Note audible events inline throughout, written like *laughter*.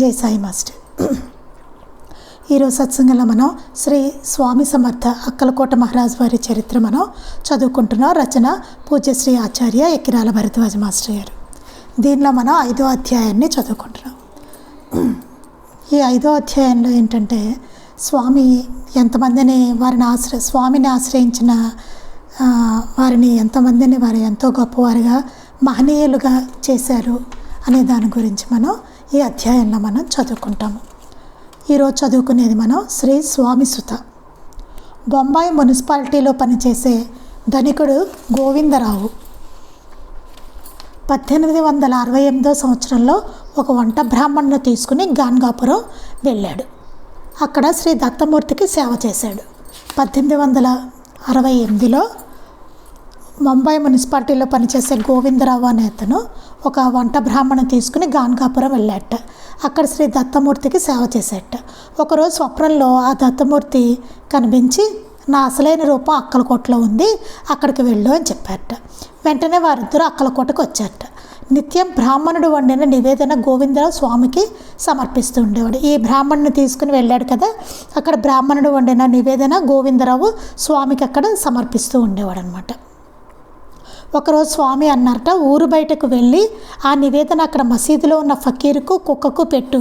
జై సాయి మాస్టర్. ఈరోజు సత్సంగంలో మనం శ్రీ స్వామి సమర్థ అక్కలకోట మహారాజు వారి చరిత్ర మనం చదువుకుంటున్నాం. రచన పూజ్యశ్రీ ఆచార్య ఎక్కిరాల భరద్వాజ మాస్టర్ గారు. దీనిలో మనం ఐదో అధ్యాయాన్ని చదువుకుంటున్నాం. ఈ ఐదో అధ్యాయంలో ఏంటంటే స్వామి ఎంతమందిని వారిని ఆశ్రయ స్వామిని ఆశ్రయించిన వారిని ఎంతమందిని వారు ఎంతో గొప్పవారుగా మహనీయులుగా చేశారు అనే దాని గురించి మనం ఈ అధ్యాయంలో మనం చదువుకుంటాము. ఈరోజు చదువుకునేది మనం శ్రీ స్వామి సుత. బొంబాయి మున్సిపాలిటీలో పనిచేసే ధనికుడు గోవిందరావు. పద్దెనిమిది వందల అరవై ఎనిమిదో సంవత్సరంలో ఒక వంట బ్రాహ్మణ్ణి తీసుకుని గాన్గాపురం వెళ్ళాడు. అక్కడ శ్రీ దత్తమూర్తికి సేవ చేశాడు. పద్దెనిమిది వందల అరవై ఎనిమిదిలో ముంబై మున్సిపాలిటీలో పనిచేసే గోవిందరావు అనే అతను ఒక వంట బ్రాహ్మణం తీసుకుని గాన్గాపురం వెళ్ళాట. అక్కడ శ్రీ దత్తమూర్తికి సేవ చేసేట ఒకరోజు స్వప్నంలో ఆ దత్తమూర్తి కనిపించి నా అసలైన రూపం అక్కలకోటలో ఉంది అక్కడికి వెళ్ళు అని చెప్పారట. వెంటనే వారిద్దరూ అక్కలకోటకు వచ్చారట. నిత్యం బ్రాహ్మణుడు వండిన నివేదన గోవిందరావు స్వామికి సమర్పిస్తూ ఉండేవాడు. ఈ బ్రాహ్మణుని తీసుకుని వెళ్ళాడు కదా అక్కడ బ్రాహ్మణుడు వండిన నివేదన గోవిందరావు స్వామికి అక్కడ సమర్పిస్తూ ఉండేవాడు అనమాట ఒకరోజు స్వామి అన్నారట ఊరు బయటకు వెళ్ళి ఆ నివేదన అక్కడ మసీదులో ఉన్న ఫకీరుకు కుక్కకు పెట్టు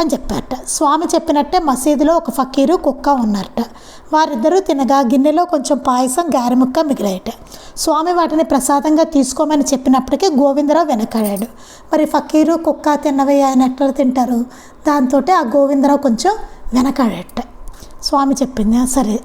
అని చెప్పారట. స్వామి చెప్పినట్టే మసీదులో ఒక ఫకీరు కుక్క ఉన్నారట. వారిద్దరూ తినగా గిన్నెలో కొంచెం పాయసం గారెముక్క మిగిలాయట. స్వామి వాటిని ప్రసాదంగా తీసుకోమని చెప్పినప్పటికీ గోవిందరావు వెనకాడాడు. మరి ఫకీరు కుక్క తిన్నవి ఆయన ఎట్లా తింటారు? దాంతో ఆ గోవిందరావు కొంచెం వెనకాడట. స్వామి చెప్పింది సరే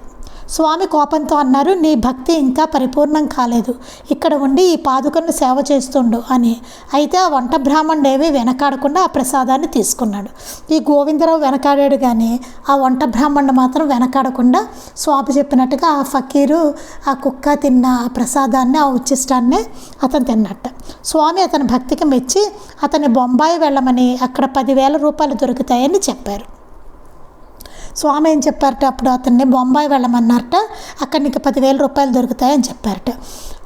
స్వామి కోపంతో అన్నారు నీ భక్తి ఇంకా పరిపూర్ణం కాలేదు. ఇక్కడ ఉండి ఈ పాదుకను సేవ చేస్తుండు అని. అయితే ఆ వంట బ్రాహ్మణుడేవి వెనకాడకుండా ఆ ప్రసాదాన్ని తీసుకున్నాడు. ఈ గోవిందరావు వెనకాడాడు కానీ ఆ వంట బ్రాహ్మణుడు మాత్రం వెనకాడకుండా స్వామి చెప్పినట్టుగా ఆ ఫకీరు ఆ కుక్క తిన్న ఆ ప్రసాదాన్ని ఆ ఉచ్చిష్టాన్ని అతను తిన్నట్ట. స్వామి అతని భక్తికి మెచ్చి అతని బొంబాయి వెళ్ళమని అక్కడ పదివేల రూపాయలు దొరుకుతాయని చెప్పారు. స్వామి ఏం చెప్పారట? అప్పుడు అతన్ని బొంబాయి వెళ్ళమన్నారట. అక్కడ నీకు పదివేల రూపాయలు దొరుకుతాయని చెప్పారట.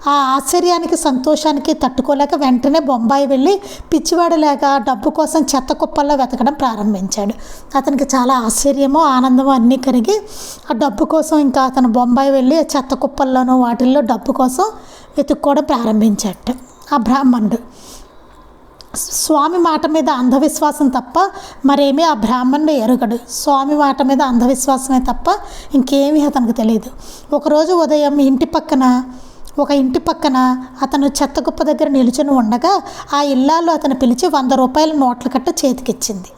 ఆ ఆశ్చర్యానికి సంతోషానికి తట్టుకోలేక వెంటనే బొంబాయి వెళ్ళి పిచ్చివాడలేక డబ్బు కోసం చెత్త కుప్పల్లో వెతకడం ప్రారంభించాడు. అతనికి చాలా ఆశ్చర్యము ఆనందము అన్నీ కలిగి ఆ డబ్బు కోసం ఇంకా అతను బొంబాయి వెళ్ళి ఆ చెత్త కుప్పల్లోనూ వాటిల్లో డబ్బు కోసం వెతుక్కోవడం ప్రారంభించాడు ఆ బ్రాహ్మణుడు. స్వామి మాట మీద అంధవిశ్వాసం తప్ప మరేమీ ఆ బ్రాహ్మణుడు ఎరుగడు. స్వామి మాట మీద అంధవిశ్వాసమే తప్ప ఇంకేమీ అతనికి తెలియదు. ఒకరోజు ఉదయం ఇంటి పక్కన ఒక ఇంటి పక్కన అతను చెత్త కుప్ప దగ్గర నిలుచుని ఉండగా ఆ ఇల్లాలు అతను పిలిచి వంద రూపాయల నోట్ల కట్ట చేతికిచ్చింది.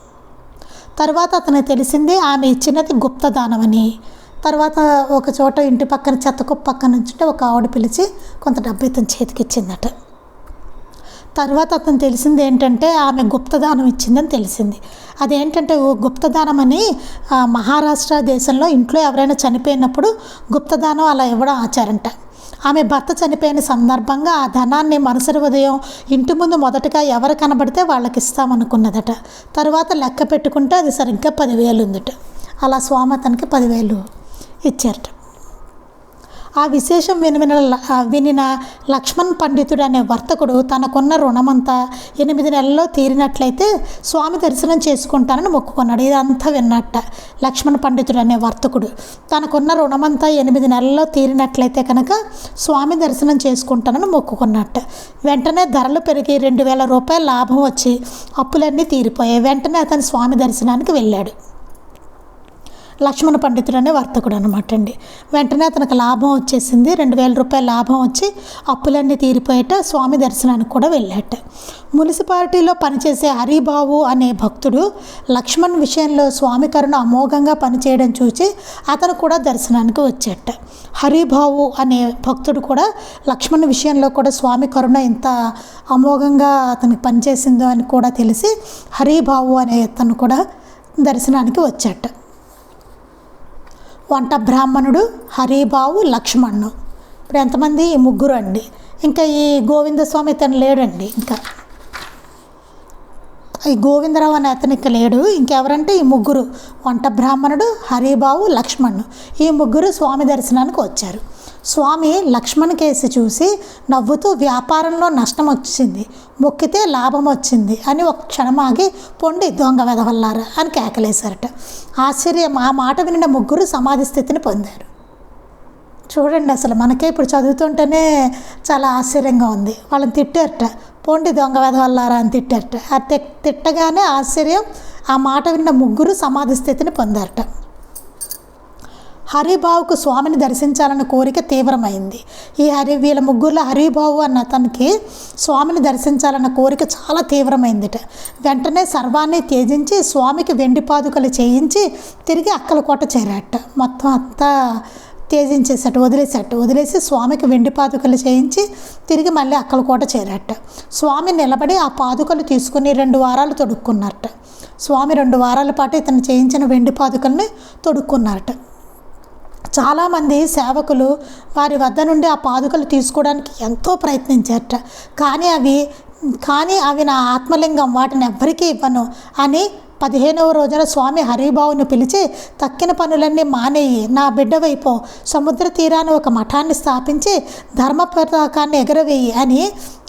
తర్వాత అతను తెలిసింది ఆమె ఇచ్చినది గుప్తదానమని తర్వాత ఒక చోట ఇంటి పక్కన చెత్త కుప్ప పక్కన ఉంచుంటే ఒక ఆవిడ పిలిచి కొంత డబ్బు ఇతను చేతికిచ్చిందట. తర్వాత అతను తెలిసింది ఏంటంటే ఆమె గుప్తదానం ఇచ్చిందని తెలిసింది. అదేంటంటే ఓ గుప్తదానం అని మహారాష్ట్ర దేశంలో ఇంట్లో ఎవరైనా చనిపోయినప్పుడు గుప్తదానం అలా ఇవ్వడం ఆచారంట. ఆమె భర్త చనిపోయిన సందర్భంగా ఆ ధనాన్ని మరుసటి ఉదయం ఇంటి ముందు మొదటగా ఎవరు కనబడితే వాళ్ళకి ఇస్తామనుకున్నదట. తర్వాత లెక్క పెట్టుకుంటే అది సరిగ్గా పదివేలు ఉందట. అలా స్వామి అతనికి పదివేలు ఇచ్చారట. ఆ విశేషం వినిన వినిన లక్ష్మణ్ పండితుడు అనే వర్తకుడు తనకున్న రుణమంతా ఎనిమిది నెలల్లో తీరినట్లయితే స్వామి దర్శనం చేసుకుంటానని మొక్కుకున్నాడు. ఇదంతా విన్నట్ట లక్ష్మణ్ పండితుడు అనే వర్తకుడు. తనకున్న రుణమంతా ఎనిమిది నెలల్లో తీరినట్లయితే కనుక స్వామి దర్శనం చేసుకుంటానని మొక్కుకున్నట్ట. వెంటనే ధరలు పెరిగి రెండు వేల రూపాయల లాభం వచ్చి అప్పులన్నీ తీరిపోయాయి. వెంటనే అతను స్వామి దర్శనానికి వెళ్ళాడు. లక్ష్మణ పండితుడు అనే వర్తకుడు అనమాట అండి వెంటనే అతనికి లాభం వచ్చేసింది. రెండు వేల రూపాయల లాభం వచ్చి అప్పులన్నీ తీరిపోయేట స్వామి దర్శనానికి కూడా వెళ్ళాట. మున్సిపాలిటీలో పనిచేసే హరిబాబు అనే భక్తుడు లక్ష్మణ్ విషయంలో స్వామి కరుణ అమోఘంగా పనిచేయడం చూసి అతను కూడా దర్శనానికి వచ్చేట. హరిబాబు అనే భక్తుడు కూడా లక్ష్మణ్ విషయంలో కూడా స్వామి కరుణ ఎంత అమోఘంగా అతనికి పనిచేసిందో అని కూడా తెలిసి హరిబాబు అనే అతను కూడా దర్శనానికి వచ్చాట. వంట బ్రాహ్మణుడు హరిబావు లక్ష్మణు. ఇప్పుడు ఎంతమంది? ఈ ముగ్గురు అండి. ఇంకా ఈ గోవిందస్వామి అతను లేడండి ఇంకా. ఈ గోవిందరావు అనే అతను ఇక లేడు. ఇంకెవరంటే ఈ ముగ్గురు. వంట బ్రాహ్మణుడు హరిబావు లక్ష్మణ్. ఈ ముగ్గురు స్వామి దర్శనానికి వచ్చారు. స్వామి లక్ష్మణ్ కేసి చూసి నవ్వుతూ వ్యాపారంలో నష్టం వచ్చింది మొక్కితే లాభం వచ్చింది అని ఒక క్షణం ఆగి పొండి దొంగ వెదవల్లారా అని కేకలేశారట. ఆశ్చర్యం ఆ మాట వినిన ముగ్గురు సమాధి స్థితిని పొందారు. చూడండి అసలు మనకే ఇప్పుడు చదువుతుంటేనే చాలా ఆశ్చర్యంగా ఉంది. వాళ్ళని తిట్టారట పోండి దొంగ వెదవల్లారా అని తిట్టారట. ఆ తి- తిట్టగానే ఆశ్చర్యం ఆ మాట విన్న ముగ్గురు సమాధి స్థితిని పొందారట. హరిబావుకు స్వామిని దర్శించాలన్న కోరిక తీవ్రమైంది. ఈ హరి వీళ్ళ ముగ్గురులో హరిబావు అన్న అతనికి స్వామిని దర్శించాలన్న కోరిక చాలా తీవ్రమైందిట. వెంటనే సర్వాన్ని త్యజించి స్వామికి వెండి పాదుకలు చేయించి తిరిగి అక్కలకోట చేరాట మొత్తం అంతా త్యజించేసట వదిలేసట వదిలేసి స్వామికి వెండి పాదుకలు చేయించి తిరిగి మళ్ళీ అక్కలకోట చేరాట స్వామి నిలబడి ఆ పాదుకలు తీసుకుని రెండు వారాలు తొడుక్కున్నారట. స్వామి రెండు వారాల పాటు ఇతను చేయించిన వెండి పాదుకల్ని తొడుక్కున్నారట. చాలామంది సేవకులు వారి వద్ద నుండి ఆ పాదుకలు తీసుకోవడానికి ఎంతో ప్రయత్నించారట. కానీ అవి కానీ అవి నా ఆత్మలింగం వాటిని ఎవ్వరికీ ఇవ్వను అని పదిహేనవ రోజున స్వామి హరిబాబును పిలిచి తక్కిన పనులన్నీ మానేయి నా బిడ్డ వైపు సముద్ర తీరాన ఒక మఠాన్ని స్థాపించి ధర్మ పతాకాన్ని ఎగరవేయి అని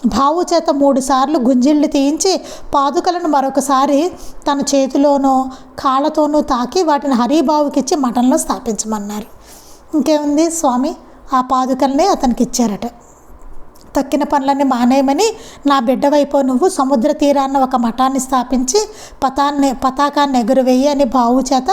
బావు చేత మూడుసార్లు గుంజిళ్ళు తీయించి పాదుకలను మరొకసారి తన చేతిలోనూ కాళ్ళతోనూ తాకి వాటిని హరిబావుకిచ్చి మఠంలో స్థాపించమన్నారు. ఇంకేముంది? స్వామి ఆ పాదుకల్ని అతనికి ఇచ్చారట తక్కిన పనులన్నీ మానేయమని నా బిడ్డ వైపు నువ్వు సముద్ర తీరాన్న ఒక మఠాన్ని స్థాపించి పతాన్ని పతాకాన్ని ఎగురవేయి అని బావు చేత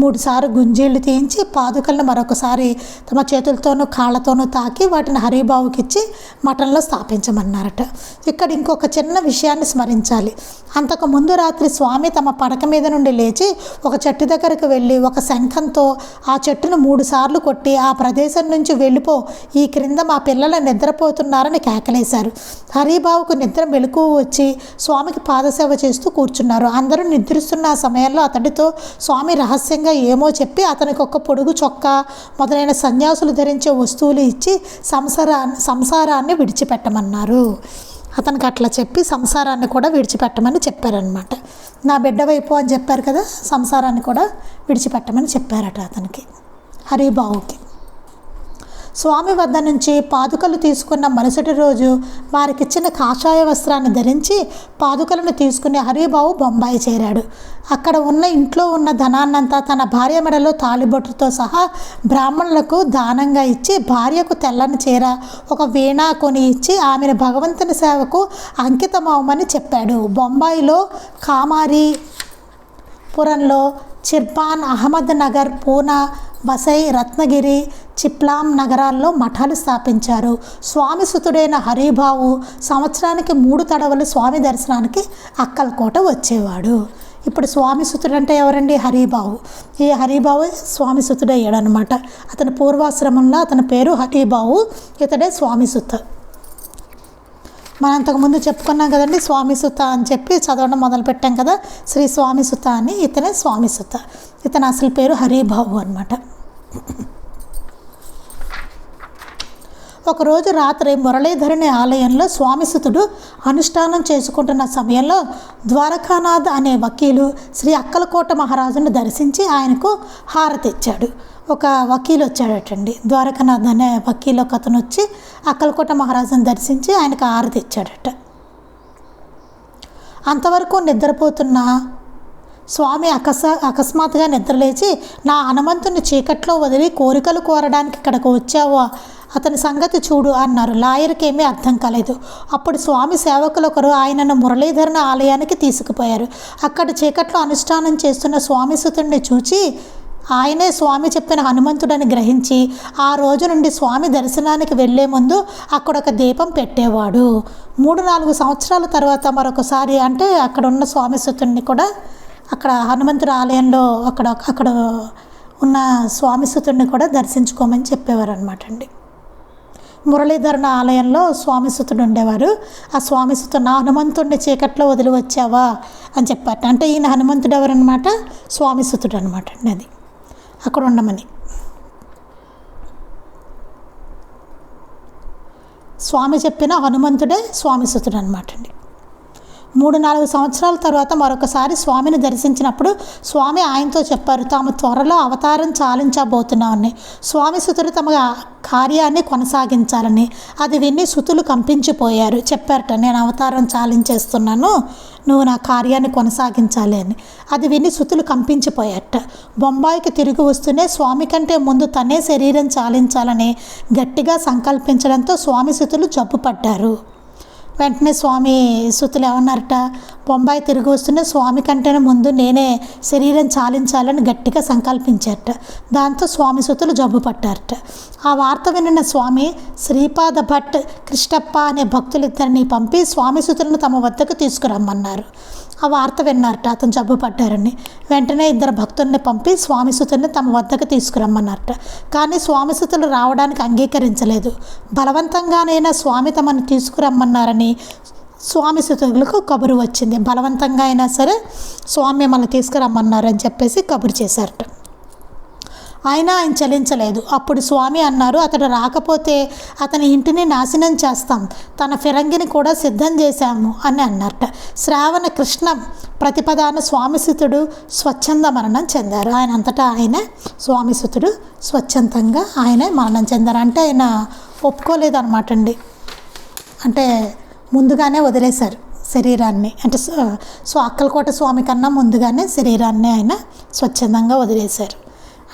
మూడుసార్లు గుంజీళ్ళు తీయించి పాదుకలను మరొకసారి తమ చేతులతోనూ కాళ్ళతోనూ తాకి వాటిని హరిబావుకి ఇచ్చి మఠంలో స్థాపించమన్నారట. ఇక్కడ ఇంకొక చిన్న విషయాన్ని స్మరించాలి. అంతకు ముందు రాత్రి స్వామి తమ పడక మీద నుండి లేచి ఒక చెట్టు దగ్గరకు వెళ్ళి ఒక శంఖంతో ఆ చెట్టును మూడు సార్లు కొట్టి ఆ ప్రదేశం నుంచి వెళ్ళిపో ఈ క్రింద మా పిల్లలు నిద్రపోతున్నారని కేకలేశారు. హరిబాబుకు నిద్ర మెలకు వచ్చి స్వామికి పాదసేవ చేస్తూ కూర్చున్నారు. అందరూ నిద్రిస్తున్న ఆ సమయంలో అతడితో స్వామి రహస్యంగా ఏమో చెప్పి అతనికి ఒక పొడుగు చొక్కా మొదలైన సన్యాసులు ధరించే వస్తువులు ఇచ్చి సంసారా సంసారాన్ని విడిచిపెట్టమన్నారు. అతనికి అట్లా చెప్పి సంసారాన్ని కూడా విడిచిపెట్టమని చెప్పారనమాట నా బిడ్డ వైపు అని చెప్పారు కదా సంసారాన్ని కూడా విడిచిపెట్టమని చెప్పారట అతనికి హరిబావుకి. స్వామి వద్ద నుంచి పాదుకలు తీసుకున్న మరుసటి రోజు వారికిచ్చిన కాషాయ వస్త్రాన్ని ధరించి పాదుకలను తీసుకుని హరిబాబు బొంబాయి చేరాడు. అక్కడ ఉన్న ఇంట్లో ఉన్న ధనాన్నంతా తన భార్య మెడలో తాలిబొట్టుతో సహా బ్రాహ్మణులకు దానంగా ఇచ్చి భార్యకు తెల్లని చీర ఒక వీణ కొని ఇచ్చి ఆమెను భగవంతుని సేవకు అంకితమవమని చెప్పాడు. బొంబాయిలో కామారి పురంలో చిర్పాన్ అహ్మద్ నగర్ పూనా వసై రత్నగిరి చిప్లాం నగరాల్లో మఠాలు స్థాపించారు. స్వామి సుతుడైన హరిబావు సంవత్సరానికి మూడు తడవలు స్వామి దర్శనానికి అక్కలకోట వచ్చేవాడు. ఇప్పుడు స్వామి సుతుడు అంటే ఎవరండి? హరిబావు ఈ హరిబావు స్వామి సుతుడు అయ్యాడనమాట అతని పూర్వాశ్రమంలో అతని పేరు హరిబావు ఇతడే స్వామి సుత. మనం అంతకుముందు చెప్పుకున్నాం కదండి స్వామి సుత అని చెప్పి చదవడం మొదలుపెట్టాం కదా శ్రీ స్వామి సుత అని ఇతనే స్వామి సుత. ఇతని అసలు పేరు హరిబాబు అనమాట ఒకరోజు రాత్రి మురళీధరుని ఆలయంలో స్వామిసుతుడు అనుష్ఠానం చేసుకుంటున్న సమయంలో ద్వారకానాథ్ అనే వకీలు శ్రీ అక్కలకోట మహారాజును దర్శించి ఆయనకు హారతి ఇచ్చాడు. ఒక వకీలు వచ్చాడటండి. ద్వారకానాథ్ అనే వకీలు ఒక అతను వచ్చి అక్కలకోట మహారాజును దర్శించి ఆయనకు హారతి ఇచ్చాడట. అంతవరకు నిద్రపోతున్న? స్వామి అకస అకస్మాత్తుగా నిద్రలేచి నా హనుమంతుని చీకట్లో వదిలి కోరికలు కోరడానికి ఇక్కడికి వచ్చావా? అతని సంగతి చూడు అన్నారు. లాయర్కి ఏమీ అర్థం కాలేదు. అప్పుడు స్వామి సేవకులు ఒకరు ఆయనను మురళీధరణ ఆలయానికి తీసుకుపోయారు. అక్కడ చీకట్లో అనుష్ఠానం చేస్తున్న స్వామి సుతుడిని చూచి ఆయనే స్వామి చెప్పిన హనుమంతుడని గ్రహించి ఆ రోజు నుండి స్వామి దర్శనానికి వెళ్ళే ముందు అక్కడ ఒక దీపం పెట్టేవాడు. మూడు నాలుగు సంవత్సరాల తర్వాత మరొకసారి అంటే అక్కడ ఉన్న స్వామి సుతుడిని కూడా అక్కడ హనుమంతుడి ఆలయంలో అక్కడ అక్కడ ఉన్న స్వామి సుతుడిని కూడా దర్శించుకోమని చెప్పేవారు అనమాట అండి. మురళీధరణ ఆలయంలో స్వామిసుతుడు ఉండేవారు. ఆ స్వామిసుతు నా హనుమంతుడిని చీకట్లో వదిలి వచ్చావా? అని చెప్పారు అంటే ఈయన హనుమంతుడు ఎవరనమాట స్వామిసుతుడు అనమాట అండి అది. అక్కడ ఉండమని. స్వామి చెప్పిన హనుమంతుడే స్వామిసుతుడు అనమాట అండి. మూడు నాలుగు సంవత్సరాల తర్వాత మరొకసారి స్వామిని దర్శించినప్పుడు స్వామి ఆయనతో చెప్పారు తాము త్వరలో అవతారం చాలించబోతున్నామని. స్వామి సుతుడు తమ కార్యాన్ని కొనసాగించాలని. అది విని సుతులు కంపించిపోయారు. చెప్పారట నేను అవతారం చాలించేస్తున్నాను. నువ్వు నా కార్యాన్ని కొనసాగించాలి అని. అది విని సుతులు కంపించిపోయారట. బొంబాయికి తిరిగి వస్తూనే స్వామి కంటే ముందు తనే శరీరం చాలించాలని గట్టిగా సంకల్పించడంతో స్వామి సుతులు జబ్బు పడ్డారు వెంటనే స్వామి సుతులు ఏమన్నారట? బొంబాయి తిరిగి వస్తూనే స్వామి కంటే ముందు నేనే శరీరం చాలించాలని గట్టిగా సంకల్పించారట. దాంతో స్వామి సుతులు జబ్బు పట్టారట. ఆ వార్త వినిన స్వామి శ్రీపాద భట్ కృష్ణప్ప అనే భక్తులిద్దరిని పంపి స్వామి సుతులను తమ వద్దకు తీసుకురమ్మన్నారు. ఆ వార్త విన్నారట. అతను జబ్బు పడ్డారని. వెంటనే ఇద్దరు భక్తుల్ని పంపి స్వామిసుతుల్ని తమ వద్దకు తీసుకురమ్మన్నారట. కానీ స్వామిసుతులు రావడానికి అంగీకరించలేదు. బలవంతంగానైనా స్వామి తమను తీసుకురమ్మన్నారని స్వామి సుతులకు కబురు వచ్చింది. బలవంతంగా అయినా సరే స్వామి మిమ్మల్ని తీసుకురమ్మన్నారని చెప్పేసి కబురు చేశారట. అయినా ఆయన చలించలేదు. అప్పుడు స్వామి అన్నారు అతడు రాకపోతే అతని ఇంటిని నాశనం చేస్తాం. తన ఫిరంగిని కూడా సిద్ధం చేశాము అని అన్నట్ట. శ్రావణ కృష్ణ ప్రతిపదాన స్వామిసుతుడు స్వచ్ఛంద మరణం చెందారు. ఆయన అంతటా ఆయన స్వామిసుతుడు స్వచ్ఛందంగా ఆయన మరణం చెందారు. అంటే ఆయన ఒప్పుకోలేదు అనమాట అండి. అంటే ముందుగానే వదిలేశారు శరీరాన్ని. అంటే సో అక్కలకోట స్వామి కన్నా ముందుగానే శరీరాన్ని ఆయన స్వచ్ఛందంగా వదిలేశారు.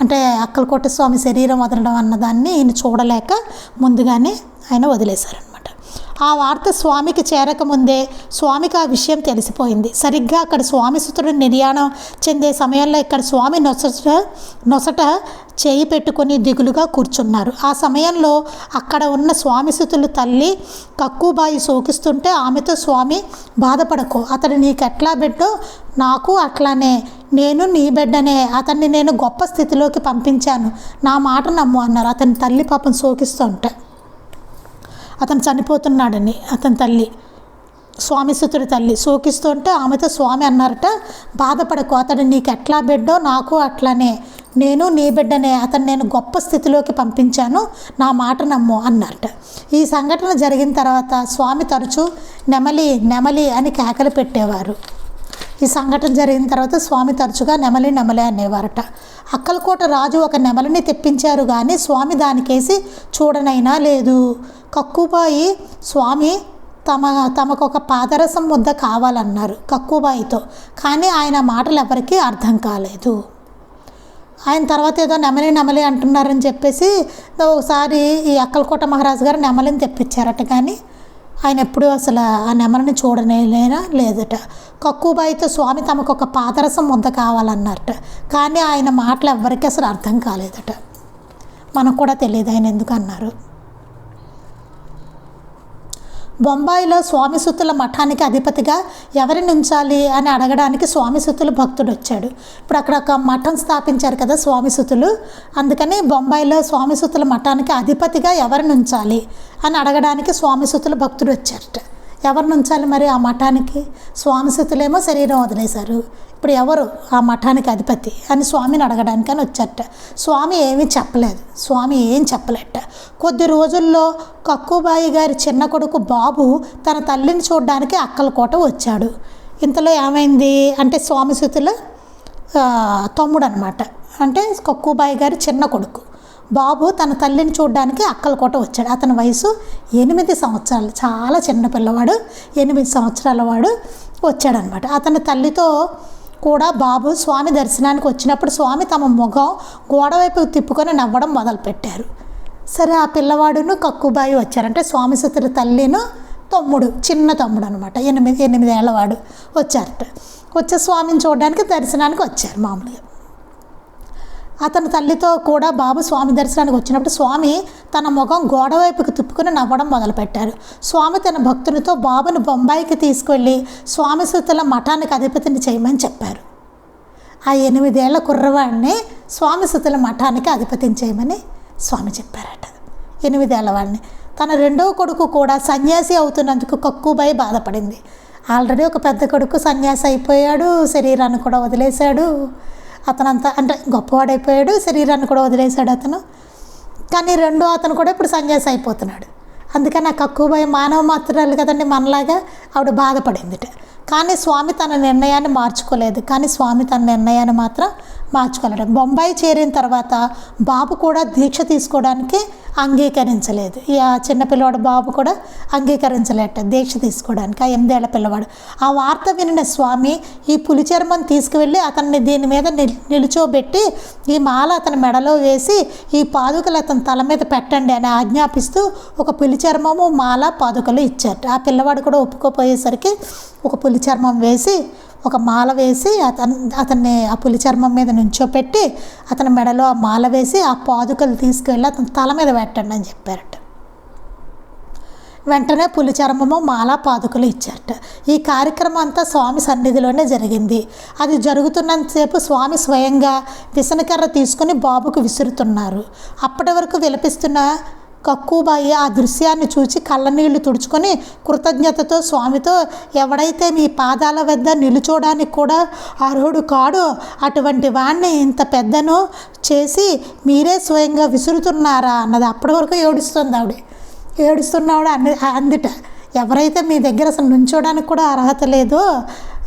అంటే అక్కలకోట స్వామి శరీరం వదలడం అన్నదాన్ని ఈయన చూడలేక ముందుగానే ఆయన వదిలేశారనమాట ఆ వార్త స్వామికి చేరకముందే స్వామికి ఆ విషయం తెలిసిపోయింది. సరిగ్గా అక్కడ స్వామి సుతుడు నిర్యాణం చెందే సమయంలో ఇక్కడ స్వామి నొసట నొసట చేయి పెట్టుకొని దిగులుగా కూర్చున్నారు. ఆ సమయంలో అక్కడ ఉన్న స్వామిసుతులు తల్లి కక్కుబాయి సోకిస్తుంటే ఆమెతో స్వామి బాధపడకు. అతడు నీకు ఎట్లా బిడ్డో? నాకు అట్లానే. నేను నీ బిడ్డనే. అతన్ని నేను గొప్ప స్థితిలోకి పంపించాను. నా మాట నమ్ము అన్నారు. అతని తల్లి పాపం సోకిస్తూ అతను చనిపోతున్నాడని. అతని తల్లి స్వామిసుతుడి తల్లి. సూకిస్తుంటే ఆమెతో స్వామి అన్నారట బాధపడకు అతడు నీకు ఎట్లా బిడ్డో నాకు అట్లనే. నేను నీ బిడ్డనే అతను నేను గొప్ప స్థితిలోకి పంపించాను. నా మాట నమ్ము అన్నట ఈ సంఘటన జరిగిన తర్వాత స్వామి తరచూ నెమలి నెమలి అని కేకలు పెట్టేవారు. ఈ సంఘటన జరిగిన తర్వాత స్వామి తరచుగా నెమలి నెమలి అనేవారట. అక్కలకోట రాజు ఒక నెమలిని తెప్పించారు కానీ స్వామి దానికేసి చూడనైనా లేదు. కక్కుబాయి స్వామి తమ తమకు ఒక పాదరసం ముద్ద కావాలన్నారు కక్కుబాయితో. కానీ ఆయన మాటలు ఎవరికీ అర్థం కాలేదు. ఆయన తర్వాత ఏదో నెమలి నెమలి అంటున్నారని చెప్పేసి ఒకసారి ఈ అక్కలకోట మహారాజు గారు నెమలిని తెప్పించారట. కానీ ఆయన ఎప్పుడూ అసలు ఆ నెమలిని చూడనేలేనా? లేదట. కక్కుబాయితో స్వామి తమకు ఒక పాదరసం ముద్ద కావాలన్నారట. కానీ ఆయన మాటలు ఎవ్వరికీ అసలు అర్థం కాలేదట. మనకు కూడా తెలియదు ఆయన ఎందుకు అన్నారు. బొంబాయిలో స్వామిసుతుల మఠానికి అధిపతిగా ఎవరిని ఉంచాలి అని అడగడానికి స్వామిసుతులు భక్తుడు వచ్చాడు. ఇప్పుడు అక్కడ ఒక మఠం స్థాపించారు కదా స్వామిసుతులు అందుకని బొంబాయిలో స్వామిసుతుల మఠానికి అధిపతిగా ఎవరిని ఉంచాలి అని అడగడానికి స్వామిసుతుల భక్తుడు వచ్చారట. ఎవరిని ఉంచాలి మరి ఆ మఠానికి? స్వామిసుతులేమో శరీరం వదిలేశారు. ఇప్పుడు ఎవరు ఆ మఠానికి అధిపతి అని స్వామిని అడగడానికి అని వచ్చారట. స్వామి ఏమీ చెప్పలేదు. స్వామి ఏం చెప్పలేట. కొద్ది రోజుల్లో కక్కుబాయి గారి చిన్న కొడుకు బాబు తన తల్లిని చూడడానికి అక్కలకోట వచ్చాడు. ఇంతలో ఏమైంది? అంటే స్వామి ఆ, తమ్ముడు అనమాట అంటే కక్కుబాయి గారి చిన్న కొడుకు. బాబు తన తల్లిని చూడడానికి అక్కలకోట వచ్చాడు. అతని వయసు ఎనిమిది సంవత్సరాలు. చాలా చిన్న పిల్లవాడు ఎనిమిది సంవత్సరాల వాడు వచ్చాడనమాట. అతని తల్లితో కూడా బాబు స్వామి దర్శనానికి వచ్చినప్పుడు స్వామి తమ ముఖం గోడవైపు తిప్పుకొని నవ్వడం మొదలుపెట్టారు. సరే ఆ పిల్లవాడును కక్కుబాయి వచ్చారంటే స్వామి సుతుల తల్లిను తమ్ముడు చిన్న తమ్ముడు అనమాట ఎనిమిది ఎనిమిదేళ్ళవాడు వచ్చారట. వచ్చే స్వామిని చూడడానికి దర్శనానికి వచ్చారు మామూలుగా. అతని తల్లితో కూడా బాబు స్వామి దర్శనానికి వచ్చినప్పుడు స్వామి తన ముఖం గోడ వైపుకి తిప్పుకుని నవ్వడం మొదలుపెట్టారు. స్వామి తన భక్తునితో బాబుని బొంబాయికి తీసుకెళ్ళి స్వామి సుతుల మఠానికి అధిపతిని చేయమని చెప్పారు. ఆ ఎనిమిదేళ్ళ కుర్రవాడిని స్వామి సుతుల మఠానికి అధిపతిని చేయమని స్వామి చెప్పారట. ఎనిమిదేళ్ళ వాడిని. తన రెండవ కొడుకు కూడా సన్యాసి అవుతున్నందుకు కక్కుబాయి బాధపడింది. ఆల్రెడీ ఒక పెద్ద కొడుకు సన్యాసి అయిపోయాడు శరీరాన్ని కూడా వదిలేశాడు. అతనంతా అంటే గొప్పవాడైపోయాడు శరీరాన్ని కూడా వదిలేశాడు అతను. కానీ రెండో అతను కూడా ఇప్పుడు సన్యాసి అయిపోతున్నాడు అందుకని ఆ భయం మానవ మాత్రాలు కదండి మనలాగా ఆవిడ బాధపడిందిట. కానీ స్వామి తన నిర్ణయాన్ని మార్చుకోలేదు. కానీ స్వామి తన నిర్ణయాన్ని మాత్రం మార్చుకోలేడు బొంబాయి చేరిన తర్వాత బాబు కూడా దీక్ష తీసుకోవడానికి అంగీకరించలేదు. ఈ ఆ చిన్న పిల్లవాడు బాబు కూడా అంగీకరించలేట దీక్ష తీసుకోవడానికి. ఆ ఎనిమిదేళ్ళ పిల్లవాడు. ఆ వార్త వినిన స్వామి ఈ పులి చర్మం తీసుకువెళ్ళి అతన్ని దీని మీద నిల్ నిలుచోబెట్టి ఈ మాల అతని మెడలో వేసి ఈ పాదుకలు అతని తల మీద పెట్టండి అని ఆజ్ఞాపిస్తూ ఒక పులి చర్మము మాల పాదుకలు ఇచ్చారు ఆ పిల్లవాడు కూడా ఒప్పుకోపోయేసరికి ఒక పులి చర్మం వేసి ఒక మాల వేసి అతను అతన్ని ఆ పులి చర్మం మీద నుంచోపెట్టి అతని మెడలో ఆ మాల వేసి ఆ పాదుకలు తీసుకెళ్ళి అతని తల మీద పెట్టండి అని చెప్పారట. వెంటనే పులి చర్మము మాల పాదుకలు ఇచ్చారట. ఈ కార్యక్రమం అంతా స్వామి సన్నిధిలోనే జరిగింది. అది జరుగుతున్నంతసేపు స్వామి స్వయంగా విసనకర్ర తీసుకుని బాబుకు విసురుతున్నారు. అప్పటి వరకు విలపిస్తున్న కక్కుబాయి ఆ దృశ్యాన్ని చూచి కళ్ళనీళ్ళు తుడుచుకొని కృతజ్ఞతతో స్వామితో ఎవడైతే మీ పాదాల వద్ద నిలుచోడానికి కూడా అర్హుడు కాడో అటువంటి వాణ్ణి ఇంత పెద్దను చేసి మీరే స్వయంగా విసురుతున్నారా? అన్నది అప్పటి వరకు ఏడుస్తుంది ఆవిడ. ఏడుస్తున్నావిడ అన్ని అందిట ఎవరైతే మీ దగ్గర అసలు నుంచోడానికి కూడా అర్హత లేదో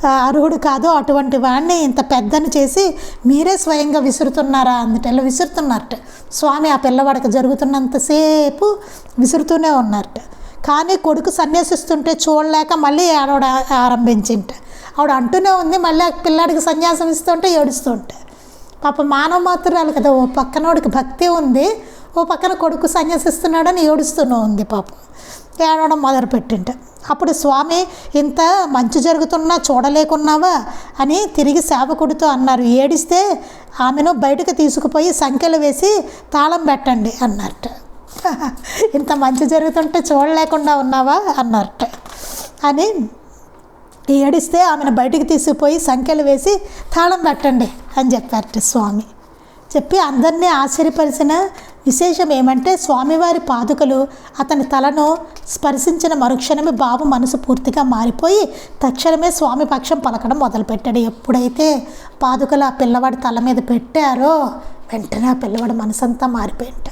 అర్హుడు కాదో అటువంటి వాడిని ఇంత పెద్దని చేసి మీరే స్వయంగా విసురుతున్నారా అందుట విసురుతున్నారట స్వామి ఆ పిల్లవాడికి జరుగుతున్నంతసేపు విసురుతూనే ఉన్నారట కానీ కొడుకు సన్యాసిస్తుంటే చూడలేక మళ్ళీ ఏడవడ ఆరంభించింట. ఆవిడ అంటూనే ఉంది మళ్ళీ ఆ పిల్లాడికి సన్యాసం ఇస్తుంటే ఏడుస్తుంటే. పాప మానవ మాత్రాలు కదా ఓ పక్కనోడికి భక్తి ఉంది ఓ పక్కన కొడుకు సన్యాసిస్తున్నాడని ఏడుస్తూనే ఉంది పాపం. ఏడవడం మొదలుపెట్టింట. అప్పుడు స్వామి ఇంత మంచి జరుగుతున్నా చూడలేకున్నావా? అని తిరిగి సేవకుడితో అన్నారు. ఏడిస్తే ఆమెను బయటకు తీసుకుపోయి సంఖ్యలు వేసి తాళం పెట్టండి అన్నట్టు. *laughs* ఇంత మంచి జరుగుతుంటే చూడలేకుండా ఉన్నావా? అన్నట్టు. అని ఏడిస్తే ఆమెను బయటికి తీసుకుపోయి సంఖ్యలు వేసి తాళం పెట్టండి అని చెప్పారట స్వామి. చెప్పి అందరినీ ఆశ్చర్యపరిచిన విశేషం ఏమంటే స్వామివారి పాదుకలు అతని తలను స్పర్శించిన మరుక్షణమే బాబు మనసు పూర్తిగా మారిపోయి తక్షణమే స్వామి పక్షం పలకడం మొదలుపెట్టాడు. ఎప్పుడైతే పాదుకలు ఆ పిల్లవాడి తల మీద పెట్టారో వెంటనే ఆ పిల్లవాడి మనసంతా మారిపోయింట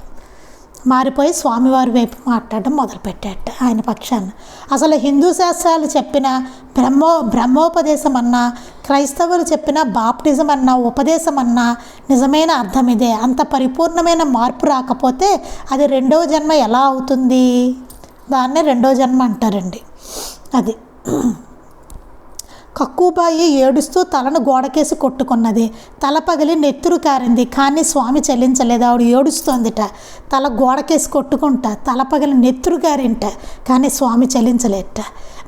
మారిపోయి స్వామివారి వైపు మాట్లాడడం మొదలుపెట్టాట ఆయన పక్షాన. అసలు హిందూ శాస్త్రాలు చెప్పిన బ్రహ్మో బ్రహ్మోపదేశం అన్నా క్రైస్తవులు చెప్పిన బాప్టిజం అన్న ఉపదేశం అన్నా నిజమైన అర్థం ఇదే. అంత పరిపూర్ణమైన మార్పు రాకపోతే అది రెండవ జన్మ ఎలా అవుతుంది? దాన్నే రెండవ జన్మ అంటారండి. అది. కక్కుబాయి ఏడుస్తూ తలను గోడకేసి కొట్టుకున్నది. తల పగిలి నెత్తురు కారింది. కానీ స్వామి చెల్లించలేదు. ఆవిడ ఏడుస్తోందిట. తల గోడకేసి కొట్టుకుంటా తల పగిలి నెత్తురు కారింట. కానీ స్వామి చెల్లించలేట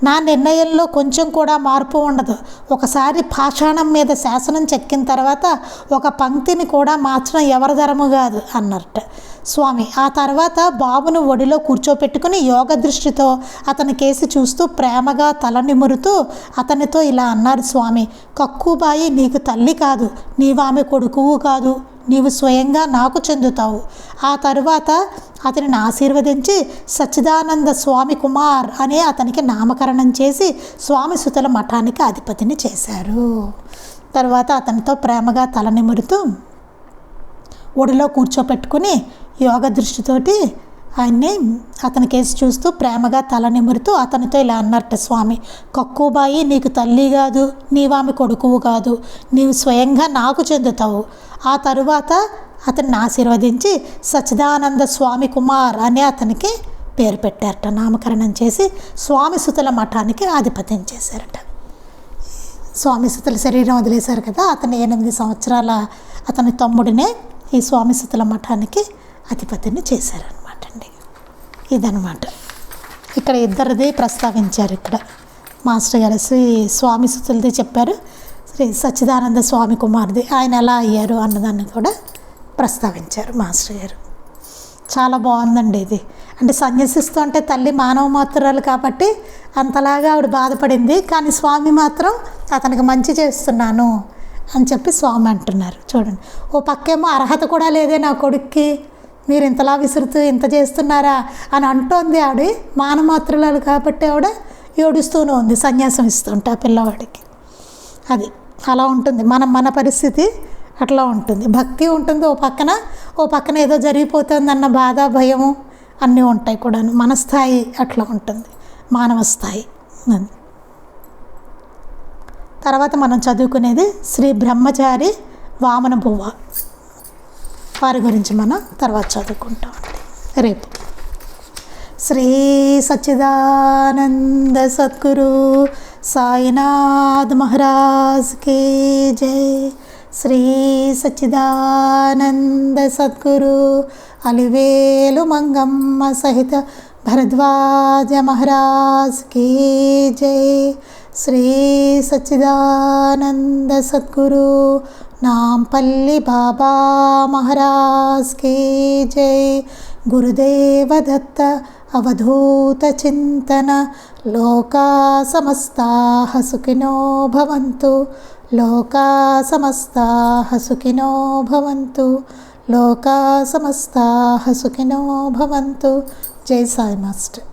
నా నిర్ణయంలో కొంచెం కూడా మార్పు ఉండదు. ఒకసారి పాషాణం మీద శాసనం చెక్కిన తర్వాత ఒక పంక్తిని కూడా మార్చడం ఎవరి ధరము కాదు అన్నట్టు స్వామి ఆ తర్వాత బాబును ఒడిలో కూర్చోపెట్టుకుని యోగ దృష్టితో అతని కేసి చూస్తూ ప్రేమగా తల నిమురుతూ అతనితో ఇలా అన్నారు స్వామి కక్కుబాయి నీకు తల్లి కాదు నీవు ఆమె కొడుకువు కాదు నీవు స్వయంగా నాకు చెందుతావు. ఆ తరువాత అతనిని ఆశీర్వదించి సచ్చిదానంద స్వామి కుమార్ అని అతనికి నామకరణం చేసి స్వామి సుతల మఠానికి అధిపతిని చేశారు. తర్వాత అతనితో ప్రేమగా తల నిమురుతూ ఒడిలో కూర్చోపెట్టుకుని యోగ దృష్టితోటి ఆయన్ని అతని కేసు చూస్తూ ప్రేమగా తల నిమురుతూ అతనితో ఇలా అన్నట్ట స్వామి కక్కుబాయి నీకు తల్లి కాదు నీవామి కొడుకువు కాదు నీవు స్వయంగా నాకు చెందుతావు. ఆ తరువాత అతన్ని ఆశీర్వదించి సచ్చిదానంద స్వామి కుమార్ అని అతనికి పేరు పెట్టారట నామకరణం చేసి స్వామి సుతుల మఠానికి ఆధిపత్యం చేశారట. స్వామి సుతుల శరీరం వదిలేశారు కదా అతను ఎనిమిది సంవత్సరాల అతని తమ్ముడినే ఈ స్వామి సుతుల మఠానికి అధిపతిని చేశారనమాట అండి. ఇదనమాట ఇక్కడ ఇద్దరిది ప్రస్తావించారు ఇక్కడ. మాస్టర్ గారు శ్రీ స్వామి సుతులది చెప్పారు. శ్రీ సచ్చిదానంద స్వామి కుమార్ది. ఆయన ఎలా అయ్యారు అన్నదాన్ని కూడా ప్రస్తావించారు మాస్టర్ గారు. చాలా బాగుందండి ఇది. అంటే సన్యసిస్తూ అంటే తల్లి మానవ మాత్రాలు కాబట్టి అంతలాగా ఆవిడ బాధపడింది. కానీ స్వామి మాత్రం అతనికి మంచి చేస్తున్నాను అని చెప్పి స్వామి అంటున్నారు. చూడండి. ఓ పక్కేమో అర్హత కూడా లేదే నా కొడుక్కి. మీరు ఇంతలా విసురుతూ ఇంత చేస్తున్నారా అని అంటోంది ఆవిడ. మానమాత్రులాలు కాబట్టి ఆవిడ ఏడుస్తూనే ఉంది సన్యాసం ఇస్తుంటే ఆ పిల్లవాడికి. అది అలా ఉంటుంది. మనం మన పరిస్థితి అట్లా ఉంటుంది. భక్తి ఉంటుంది ఓ పక్కన ఓ పక్కన ఏదో జరిగిపోతుందన్న బాధ భయము అన్నీ ఉంటాయి కూడా మన స్థాయి అట్లా ఉంటుంది. మానవ స్థాయి. తర్వాత మనం చదువుకునేది శ్రీ బ్రహ్మచారి వామన బువ్వ. వారి గురించి మనం తర్వాత చదువుకుంటామండి రేపు. శ్రీ సచ్చిదానంద సద్గురు సాయినాథ్ మహారాజ్ కే జై. శ్రీ సచ్చిదానంద సద్గురు అలివేలు మంగమ్మ సహిత భరద్వాజ మహారాజ్ కే జై. శ్రీ సచ్చిదానంద సద్గురు నాంపల్లి బాబా మహారాజ్ కే జై గురుదేవ దత్త అవధూత చింతన లోకా సమస్తా సుఖినో భవంతు లోకా సమస్తా సుఖినో భవంతు లోకా సమస్తా సుఖినో భవంతు జై సాయి మాస్టర్